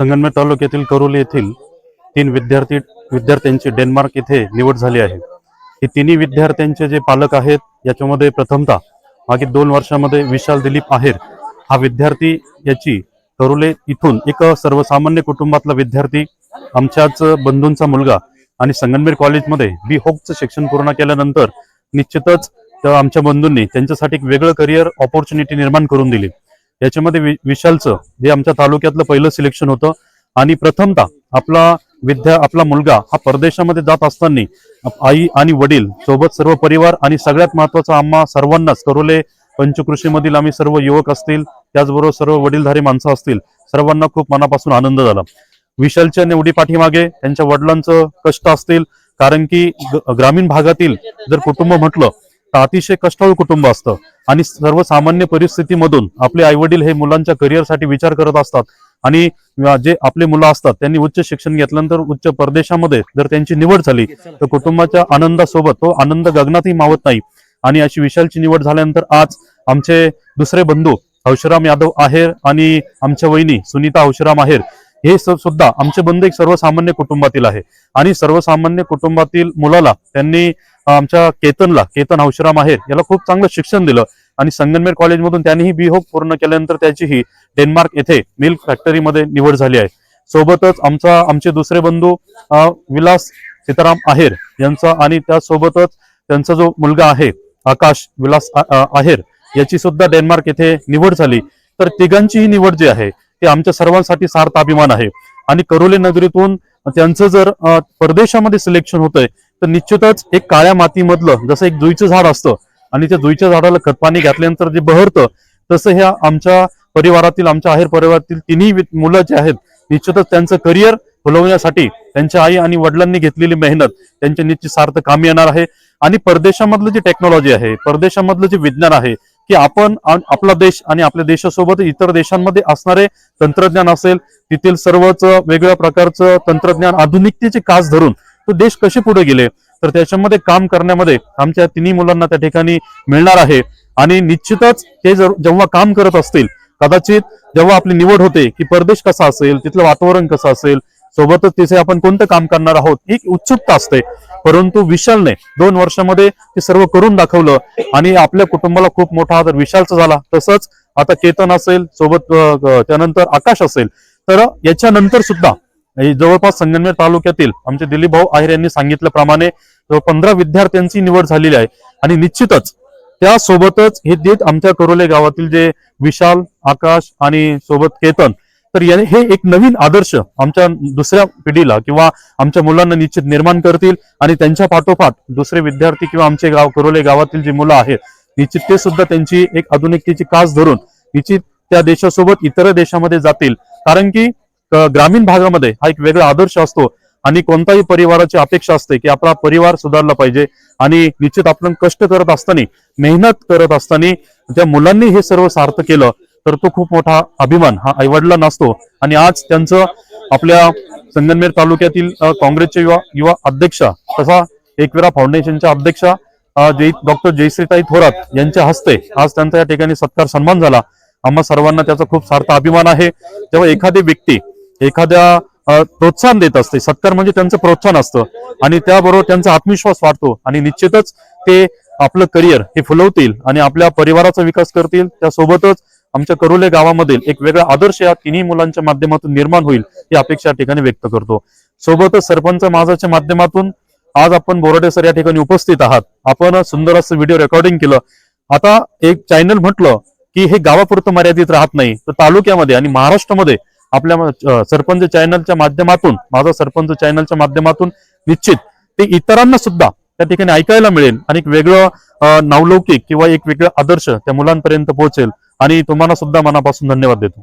संगनमेर तालुक्यातील करोली येथील तीन विद्यार्थी विद्यार्थ्यांची डेन्मार्क येथे निवड झाली आहे. हे तिन्ही विद्यार्थ्यांचे जे पालक आहेत याच्यामध्ये प्रथमतः मागील दोन वर्षामध्ये विशाल दिलीप आहेर हा विद्यार्थी याची करोले इथून एक सर्वसामान्य कुटुंबातला विद्यार्थी आमच्याच बंधूंचा मुलगा आणि संगनमेर कॉलेजमध्ये बी होकचं शिक्षण पूर्ण केल्यानंतर निश्चितच त्या आमच्या बंधूंनी त्यांच्यासाठी एक वेगळं करिअर ऑपॉर्च्युनिटी निर्माण करून दिली. याच्यामध्ये वि- विशालचं जे आमच्या तालुक्यातलं पहिलं सिलेक्शन होतं. आणि प्रथमतः आपला विद्या आपला मुलगा हा परदेशामध्ये जात असताना आई आणि वडील सोबत सर्व परिवार आणि सगळ्यात महत्त्वाचा आम्हा सर्वांनाच करोले पंचकृषीमधील आम्ही सर्व युवक असतील त्याचबरोबर सर्व वडीलधारी माणसं असतील सर्वांना खूप मनापासून आनंद झाला. विशालच्या निवडी पाठीमागे त्यांच्या वडिलांचं कष्ट असतील कारण की ग्रामीण भागातील जर कुटुंब म्हटलं अतिशय कष्टाळू कुटुंब असतं. आणि सर्वसामान्य परिस्थितीमधून आपले आईवडील हे मुलांच्या करिअरसाठी विचार करत असतात. आणि जे आपले मुलं असतात त्यांनी उच्च शिक्षण घेतल्यानंतर उच्च परदेशामध्ये जर त्यांची निवड झाली तर कुटुंबाच्या आनंदासोबत तो आनंद गगनातही मावत नाही. आणि अशी विशालची निवड झाल्यानंतर आज आमचे दुसरे बंधू हौशराम यादव आहेर आणि आमच्या वहिनी सुनीता हौशराम आहेर हे सुद्धा आमचे बंधू एक सर्वसामान्य कुटुंबातील आहे. आणि सर्वसामान्य कुटुंबातील मुलाला त्यांनी आमच्या केतनला केतन हौशराम आहेर याला खूप चांगलं शिक्षण दिलं. आणि संगनमेर कॉलेजमधून त्यांनीही बी होक पूर्ण केल्यानंतर त्याचीही डेन्मार्क येथे मिल्क फॅक्टरीमध्ये निवड झाली आहे. सोबतच आमचा आमचे दुसरे बंधू विलास सीताराम आहेर यांचा आणि त्यासोबतच त्यांचा जो मुलगा आहे आकाश विलास आहेर याची सुद्धा डेन्मार्क येथे निवड झाली. तर तिघांची ही निवड जी आहे ती आमच्या सर्वांसाठी सार्थ अभिमान आहे. आणि करोले नगरीतून त्यांचं जर परदेशामध्ये सिलेक्शन होतंय तर निश्चितच एक काळ्या मातीमधलं जसं एक जुईचं झाड असतं आणि त्या जुईच्या झाडाला खतपाणी घातल्यानंतर जे बहरतं तसं ह्या आमच्या परिवारातील आमच्या आहेर परिवारातील तिन्ही वि- मुलं जे आहेत निश्चितच त्यांचं करिअर फुलवण्यासाठी त्यांच्या आई आणि वडिलांनी घेतलेली मेहनत त्यांच्या निश्चित सार्थ कामी येणार आहे. आणि परदेशामधलं जी टेक्नॉलॉजी आहे परदेशामधलं जे विज्ञान आहे की आपण आपला देश आणि आपल्या देशासोबत इतर देशांमध्ये असणारे तंत्रज्ञान असेल तिथील सर्वच वेगवेगळ्या प्रकारचं तंत्रज्ञान आधुनिकतेचे कास धरून तो देश कसे पुढे गेले? तर त्याच्यामध्ये काम करण्यामध्ये आमच्या तिन्ही मुलांना त्या ठिकाणी मिळणार आहे. आणि निश्चितच ते जर जेव्हा काम करत असतील कदाचित जेव्हा आपली निवड होते की परदेश कसा असेल तिथलं वातावरण कसं असेल सोबतच तिथे आपण कोणतं काम करणार आहोत ही उत्सुकता असते. परंतु विशालने दोन वर्षामध्ये ते सर्व करून दाखवलं आणि आपल्या कुटुंबाला खूप मोठा आदर. विशालचा झाला तसंच आता केतन असेल सोबत त्यानंतर आकाश असेल. तर याच्यानंतर सुद्धा म्हणजे जवळपास संगमनेर तालुक्यातील आमचे दिलीप भाऊ आहेर यांनी सांगितल्याप्रमाणे पंधरा विद्यार्थ्यांची निवड झालेली आहे आणि निश्चितच त्यासोबतच हे देत आमच्या करोले गावातील जे विशाल आकाश आणि सोबत केतन तर या- हे एक नवीन आदर्श आमच्या दुसऱ्या पिढीला किंवा आमच्या मुलांना निश्चित निर्माण करतील आणि त्यांच्या पाठोपाठ दुसरे विद्यार्थी किंवा आमचे गाव करोले गावातील जी मुलं आहेत निश्चित ते सुद्धा त्यांची एक आधुनिकतेची कास धरून निश्चित त्या देशासोबत इतर देशामध्ये जातील. कारण की ग्रामीण भागामध्ये हा एक वेगळा आदर्श असतो आणि कोणताही परिवाराची अपेक्षा असते की आपला परिवार सुधारला पाहिजे. आणि निश्चित आपण कष्ट करत असताना मेहनत करत असताना त्या मुलांनी हे सर्व सार्थ केलं तर तो खूप मोठा अभिमान हा आईवडला नसतो. आणि आज त्यांचं आपल्या संगमनेर तालुक्यातील काँग्रेसचे युवा युवा अध्यक्षा तसा एकविरा फाउंडेशनच्या अध्यक्षा जय डॉक्टर जयश्रीताई थोरात यांच्या हस्ते आज त्यांचा या ठिकाणी सत्कार सन्मान झाला. आम्हा सर्वांना त्याचा खूप सार्थ अभिमान आहे. जेव्हा एखादी व्यक्ती एखाद्या प्रोत्साहन देत असते. सत्कार म्हणजे त्यांचं प्रोत्साहन असतं. आणि त्याबरोबर त्यांचा आत्मविश्वास वाढतो. आणि निश्चितच ते आपलं करिअर हे फुलवतील आणि आपल्या परिवाराचा विकास करतील. त्यासोबतच आमच्या करोले गावामधील एक वेगळा आदर्श या तिन्ही मुलांच्या माध्यमातून निर्माण होईल ही अपेक्षा या ठिकाणी व्यक्त करतो. सोबतच सरपंच माझाच्या माध्यमातून आज आपण बोराडे सर या ठिकाणी उपस्थित आहात. आपण सुंदर असं व्हिडिओ रेकॉर्डिंग केलं. आता एक चॅनल म्हटलं की हे गावापुरतं मर्यादित राहत नाही. तर तालुक्यामध्ये आणि महाराष्ट्रामध्ये आपल्या सरपंच चॅनलच्या माध्यमातून माझा सरपंच चॅनलच्या माध्यमातून निश्चित ते इतरांना सुद्धा त्या ठिकाणी ऐकायला मिळेल आणि एक वेगळं नावलौकिक किंवा एक वेगळं आदर्श त्या मुलांपर्यंत पोहोचेल. आणि तुम्हाला सुद्धा मनापासून धन्यवाद देतो.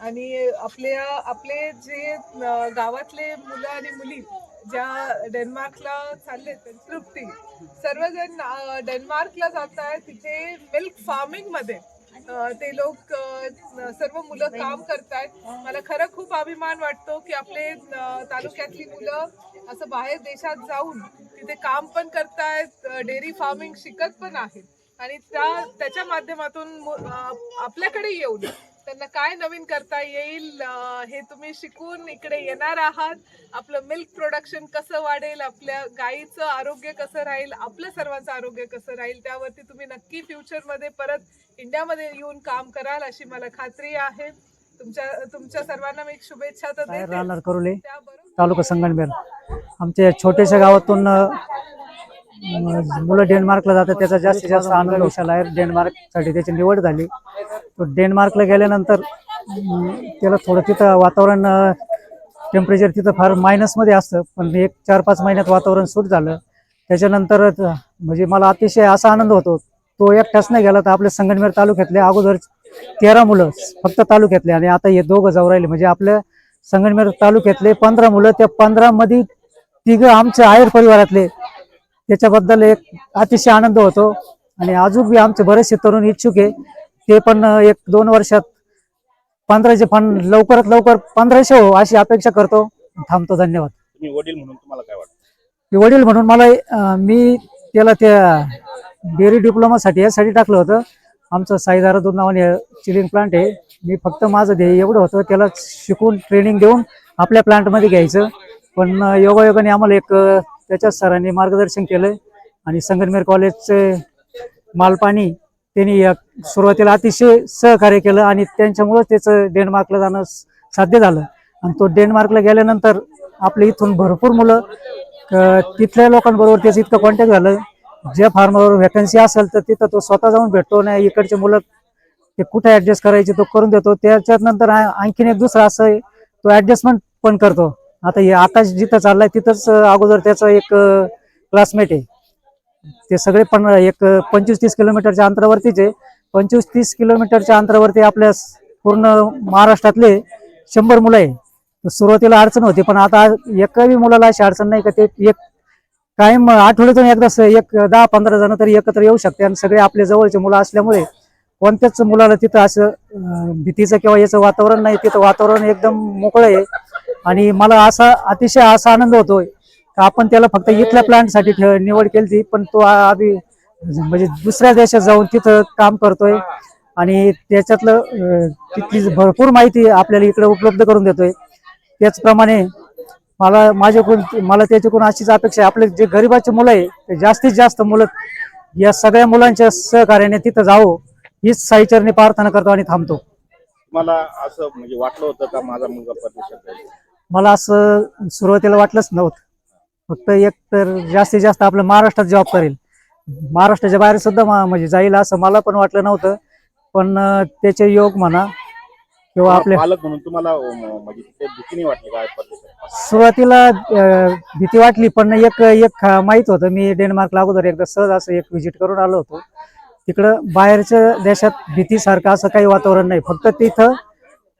आणि आपल्या आपले जे गावातले मुलं आणि मुली ज्या डेन्मार्कला चालले तृप्ती. सर्वजण डेन्मार्कला जात आहे तिथे मिल्क फार्मिंगमध्ये ते लोक सर्व मुलं काम करतायत. मला खरं खूप अभिमान वाटतो की आपले तालुक्यातली मुलं असं बाहेर देशात जाऊन तिथे काम पण करतायत डेअरी फार्मिंग शिकत पण आहेत. आणि त्या त्याच्या माध्यमातून आपल्याकडे येऊन त्यांना काय नवीन करता येईल हे तुम्ही शिकून इकडे येणार आहात. आपलं मिल्क प्रोडक्शन कसं वाढेल आपल्या गाईचं आरोग्य कसं राहील आपलं सर्वांचं आरोग्य कसं राहील त्यावरती तुम्ही नक्की फ्युचरमध्ये परत इंडियामध्ये येऊन काम कराल अशी मला खात्री आहे. तुमच्या तुमच्या सर्वांना मी एक शुभेच्छा तर राहणार करुले तालुका संगमनेर आमच्या छोट्याशा गावातून मुलं डेन्मार्कला जातात त्याचा जास्तीत जास्त आनंद विशाल आहे. डेन्मार्कसाठी त्याची निवड झाली. तो डेन्मार्कला गेल्यानंतर त्याला थोडं तिथं वातावरण टेम्परेचर तिथं फार मायनसमध्ये असतं. पण एक चार पाच महिन्यात वातावरण सूट झालं. त्याच्यानंतर म्हणजे मला अतिशय असा आनंद होतो. तो एकटाच नाही गेला तर आपल्या संगमनेर तालुक्यातले अगोदर तेरा मुलं फक्त तालुक्यातले आणि आता हे दोघं जाऊ राहिले. म्हणजे आपल्या संगमनेर तालुक्यातले पंधरा मुलं त्या पंधरा मध्ये तिघं आमच्या आयर परिवारातले त्याच्याबद्दल एक अतिशय आनंद होतो. आणि अजून बी आमचे बरेचसे तरुण इच्छुक आहे. ते पण एक दोन वर्षात पंधराशे पण लवकरात लवकर पंधराशे हो अशी अपेक्षा करतो. थांबतो धन्यवाद. वडील म्हणून तुम्हाला काय वाटतं? वडील म्हणून मला मी त्याला त्या डेअरी डिप्लोमासाठी यासाठी टाकलं होतं. आमचं साईदारा दूध नावाने चिलिंग प्लांट आहे. मी फक्त माझं ध्येय एवढं होतं त्याला शिकून ट्रेनिंग देऊन आपल्या प्लांटमध्ये घ्यायचं. पण योगायोगाने आम्हाला एक अं, त्याच्या सरांनी मार्गदर्शन केलं आणि संगमनेर कॉलेजचे मालपाणी त्यांनी या सुरुवातीला अतिशय सहकार्य केलं आणि त्यांच्यामुळं त्याचं डेन्मार्कला जाणं साध्य झालं. आणि तो डेन्मार्कला गेल्यानंतर आपल्या इथून भरपूर मुलं तिथल्या लोकांबरोबर त्याचं इतकं कॉन्टॅक्ट झालं. ज्या फार्मवर व्हॅकन्सी असेल तर तिथं तो स्वतः जाऊन भेटतो नाही इकडचे मुलं ते कुठे ऍडजस्ट करायचे तो करून देतो. त्याच्यात नंतर आणखीन एक दुसरा असं तो ऍडजस्टमेंट पण करतो. आता हे आकाश जिथं चाललाय तिथंच अगोदर त्याचं एक क्लासमेट आहे. ते सगळे पण एक पंचवीस तीस किलोमीटरच्या अंतरावरतीच आहे. पंचवीस तीस किलोमीटरच्या अंतरावरती आपल्या पूर्ण महाराष्ट्रातले शंभर मुलं आहे. सुरुवातीला अडचण होती पण आता एकाही मुलाला अशी अडचण नाही का ते एक कायम आठवड्यातून एकदा एक दहा पंधरा जण तरी एकत्र येऊ शकते आणि सगळे आपले जवळचे मुलं असल्यामुळे कोणत्याच मुलाला तिथं असं भीतीचं किंवा याचं वातावरण नाही. तिथं वातावरण एकदम मोकळं आहे. आणि मला असा अतिशय असा आनंद होतोय आपण त्याला फक्त इथल्या प्लांटसाठी ठेव- निवड केली पण तो आम्ही म्हणजे दुसऱ्या देशात जाऊन तिथं काम करतोय आणि त्याच्यातलं तिथली भरपूर माहिती आपल्याला इकडे उपलब्ध करून देतोय. त्याचप्रमाणे मला माझ्याकडून मला त्याच्याकडून अशीच अपेक्षा आहे. आपले जे गरिबाचे मुलं आहे ते जास्तीत जास्त मुलं या सगळ्या मुलांच्या सहकार्याने तिथं जावं हीच साईचरणी प्रार्थना करतो आणि थांबतो. मला असं म्हणजे वाटलं होतं का माझा मुलगा परदेशात जाईल मला असं सुरुवातीला वाटलंच नव्हतं. फक्त एक तर जास्तीत जास्त आपलं महाराष्ट्रात जॉब करेल. महाराष्ट्राच्या बाहेर सुद्धा म्हणजे जाईल असं मला पण वाटलं नव्हतं. पण त्याचे योग म्हणा किंवा आपले म्हणून तुम्हाला म्हणजे भीती वाटली काय सुरुवातीला भीती वाटली पण एक एक माहीत होतं. मी डेन्मार्कला अगोदर एकदा सहज असं एक व्हिजिट करून आलो होतो. तिकडं बाहेरच्या देशात भीतीसारखं असं काही वातावरण नाही. फक्त तिथं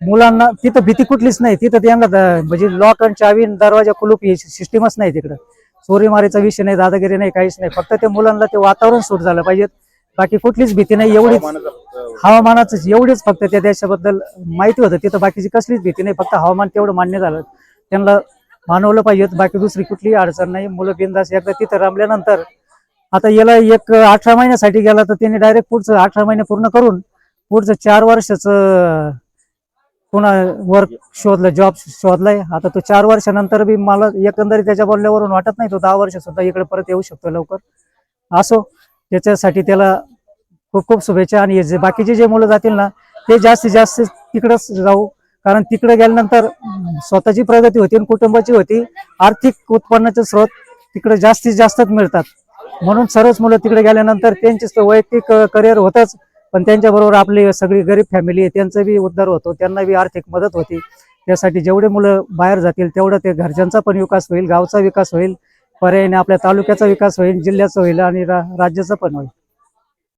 मुलांना तिथं भीती कुठलीच नाही. तिथं त्यांना म्हणजे लॉक आणि चावी दरवाजा कुलूप ही सिस्टीमच नाही तिकडं. चोरीमारीचा विषय नाही दादागिरी नाही काहीच नाही. फक्त ते मुलांना ते वातावरण सूट झालं पाहिजे बाकी कुठलीच भीती नाही एवढीच हवामानाच एवढीच फक्त त्या देशाबद्दल माहिती होतं. तिथं बाकीची कसलीच भीती नाही फक्त हवामान तेवढं मान्य झालं. त्यांना मानवलं पाहिजे बाकी दुसरी कुठलीही अडचण नाही. मुलं बिंदास एकदा तिथं रमल्यानंतर आता याला एक अठरा महिन्यासाठी गेला तर त्यांनी डायरेक्ट पुढचं अठरा महिने पूर्ण करून पुढचं चार वर्षाचं पुन्हा वर्क शोधलं जॉब शोधलाय. आता तो चार वर्षानंतर बी मला एकंदरीत त्याच्या बोलल्यावरून वाटत नाही तो दहा वर्ष सुद्धा इकडे परत येऊ शकतो लवकर. असो त्याच्यासाठी त्याला खूप खूप शुभेच्छा आणि जे बाकीचे जे मुलं जातील ना ते जास्तीत जास्त तिकडंच जाऊ. कारण तिकडे गेल्यानंतर स्वतःची प्रगती होती आणि कुटुंबाची होती. आर्थिक उत्पन्नाचे स्रोत तिकडे जास्तीत जास्तच मिळतात. म्हणून सर्वच मुलं तिकडे गेल्यानंतर त्यांचे वैयक्तिक करिअर होतच. पण त्यांच्याबरोबर आपली सगळी गरीब फॅमिली आहे त्यांचा बी उद्धार होतो त्यांना बी आर्थिक मदत होती. त्यासाठी जेवढे मुलं बाहेर जातील तेवढं ते घरच्यांचा पण विकास होईल गावचा विकास होईल पर्यायाने आपल्या तालुक्याचा विकास होईल जिल्ह्याचा होईल आणि रा- राज्याचा पण होईल.